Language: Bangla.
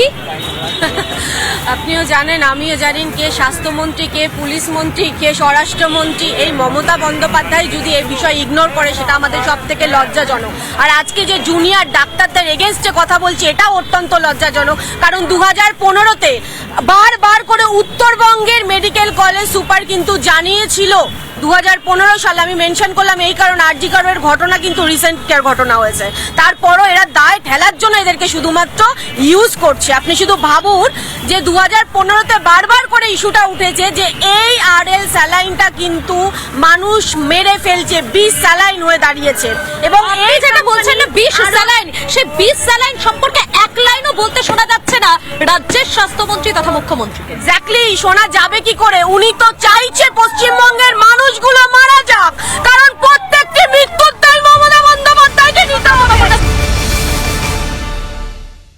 কি? আপনিও জানেন, আমিও জানেন কে স্বাস্থ্যমন্ত্রী, কে পুলিশ মন্ত্রী কে স্বরাষ্ট্রমন্ত্রী। এই মমতা বন্দ্যোপাধ্যায় যদি এই বিষয় ইগনোর করে, সেটা আমাদের সব থেকে লজ্জাজনক। আর আজকে যে জুনিয়র ডাক্তারদের এগেনস্টে কথা বলছে, এটাও অত্যন্ত লজ্জাজনক। কারণ দু হাজার পনেরোতে বারবার করে উত্তরবঙ্গের মেডিকেল কলেজ সুপার কিন্তু জানিয়েছিল দু হাজার পনেরো সালে আমি মেনশন করলাম এই কারণ কারণের ঘটনা কিন্তু রিসেন্ট ঘটনা হয়েছে। তারপরও এরা দায় ঠেলার জন্য এদেরকে শুধুমাত্র ইউজ করছে। আপনি শুধু ভাবুন যে দু হাজার পনেরোতে বারবার করে ইস্যুটা উঠেছে যে এই আর এল স্যালাইনটা কিন্তু মানুষ মেরে ফেলছে বিষ স্যালাইন হয়ে দাঁড়িয়েছে। এবং এই যেটা বলছেন না বিষ স্যালাইন সে বিষ স্যালাইন সম্পর্কে এক লাইনও বলতে শোনা যাচ্ছে রাজ্যের স্বাস্থ্যমন্ত্রী তথা মুখ্যমন্ত্রী শোনা যাবে কি করে? উনি তো চাইছে